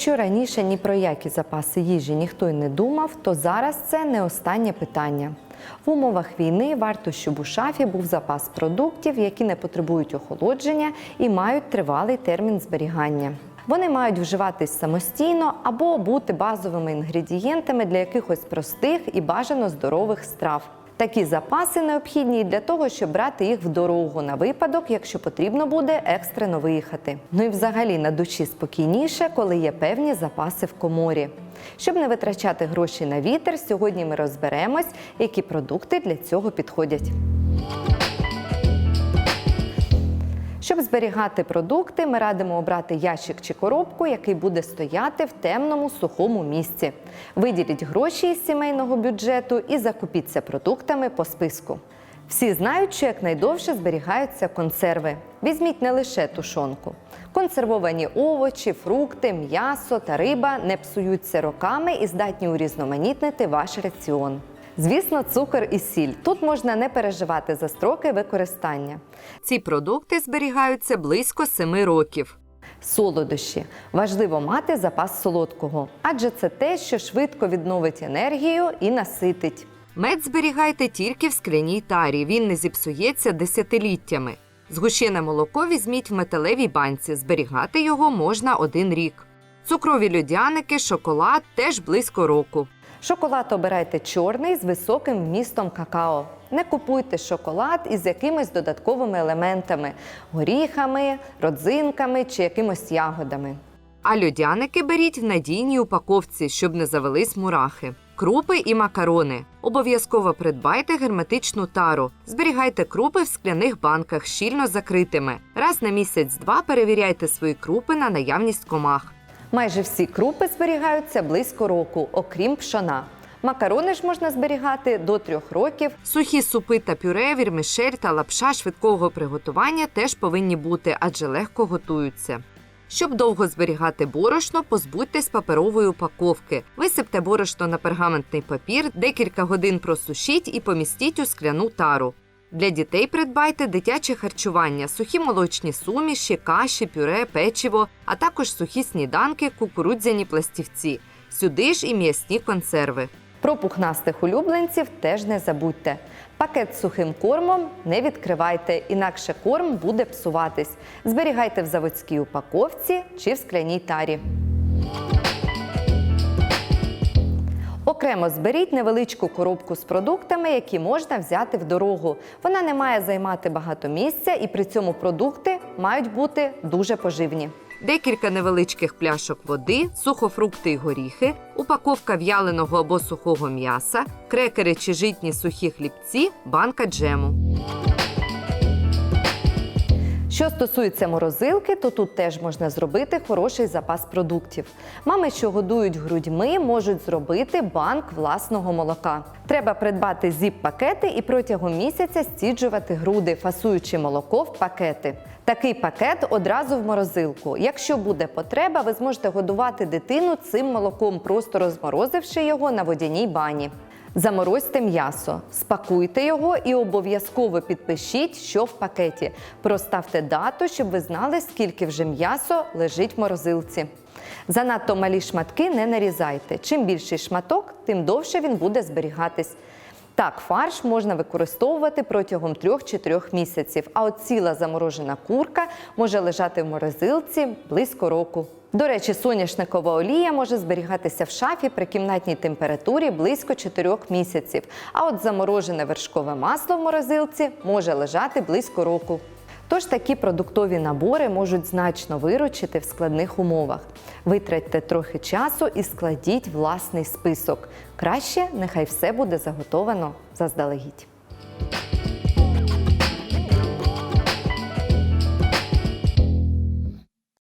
Якщо раніше ні про які запаси їжі ніхто й не думав, то зараз це не останнє питання. В умовах війни варто, щоб у шафі був запас продуктів, які не потребують охолодження і мають тривалий термін зберігання. Вони мають вживатись самостійно або бути базовими інгредієнтами для якихось простих і бажано здорових страв. Такі запаси необхідні для того, щоб брати їх в дорогу на випадок, якщо потрібно буде екстрено виїхати. Ну і взагалі на душі спокійніше, коли є певні запаси в коморі. Щоб не витрачати гроші на вітер, сьогодні ми розберемось, які продукти для цього підходять. Щоб зберігати продукти, ми радимо обрати ящик чи коробку, який буде стояти в темному сухому місці. Виділіть гроші із сімейного бюджету і закупіться продуктами по списку. Всі знають, що якнайдовше зберігаються консерви. Візьміть не лише тушонку. Консервовані овочі, фрукти, м'ясо та риба не псуються роками і здатні урізноманітнити ваш раціон. Звісно, цукор і сіль. Тут можна не переживати за строки використання. Ці продукти зберігаються близько 7 років. Солодощі важливо мати запас солодкого, адже це те, що швидко відновить енергію і наситить. Мед зберігайте тільки в скляній тарі, він не зіпсується десятиліттями. Згущене молоко візьміть в металевій банці, зберігати його можна один рік. Цукрові льодяники, шоколад теж близько року. Шоколад обирайте чорний з високим вмістом какао. Не купуйте шоколад із якимись додатковими елементами горіхами, родзинками чи якимось ягодами. А льодяники беріть в надійній упаковці, щоб не завелись мурахи. Крупи і макарони. Обов'язково придбайте герметичну тару. Зберігайте крупи в скляних банках, щільно закритими. Раз на місяць-два перевіряйте свої крупи на наявність комах. Майже всі крупи зберігаються близько року, окрім пшона. Макарони ж можна зберігати до трьох років. Сухі супи та пюре, вірмішель та лапша швидкого приготування теж повинні бути, адже легко готуються. Щоб довго зберігати борошно, позбудьтесь паперової упаковки. Висипте борошно на пергаментний папір, декілька годин просушіть і помістіть у скляну тару. Для дітей придбайте дитяче харчування, сухі молочні суміші, каші, пюре, печиво, а також сухі сніданки, кукурудзяні пластівці. Сюди ж і м'ясні консерви. Про пухнастих улюбленців теж не забудьте. Пакет з сухим кормом не відкривайте, інакше корм буде псуватись. Зберігайте в заводській упаковці чи в скляній тарі. Окремо зберіть невеличку коробку з продуктами, які можна взяти в дорогу. Вона не має займати багато місця, і при цьому продукти мають бути дуже поживні. Декілька невеличких пляшок води, сухофрукти й горіхи, упаковка в'яленого або сухого м'яса, крекери чи житні сухі хлібці, банка джему. Що стосується морозилки, то тут теж можна зробити хороший запас продуктів. Мами, що годують грудьми, можуть зробити банк власного молока. Треба придбати зіп-пакети і протягом місяця стіджувати груди, фасуючи молоко в пакети. Такий пакет одразу в морозилку. Якщо буде потреба, ви зможете годувати дитину цим молоком, просто розморозивши його на водяній бані. Заморозьте м'ясо, спакуйте його і обов'язково підпишіть, що в пакеті. Проставте дату, щоб ви знали, скільки вже м'ясо лежить в морозилці. Занадто малі шматки не нарізайте. Чим більший шматок, тим довше він буде зберігатись. Так, фарш можна використовувати протягом 3-4 місяців, а от ціла заморожена курка може лежати в морозилці близько року. До речі, соняшникова олія може зберігатися в шафі при кімнатній температурі близько 4 місяців. А от заморожене вершкове масло в морозилці може лежати близько року. Тож такі продуктові набори можуть значно виручити в складних умовах. Витратьте трохи часу і складіть власний список. Краще нехай все буде заготовано заздалегідь.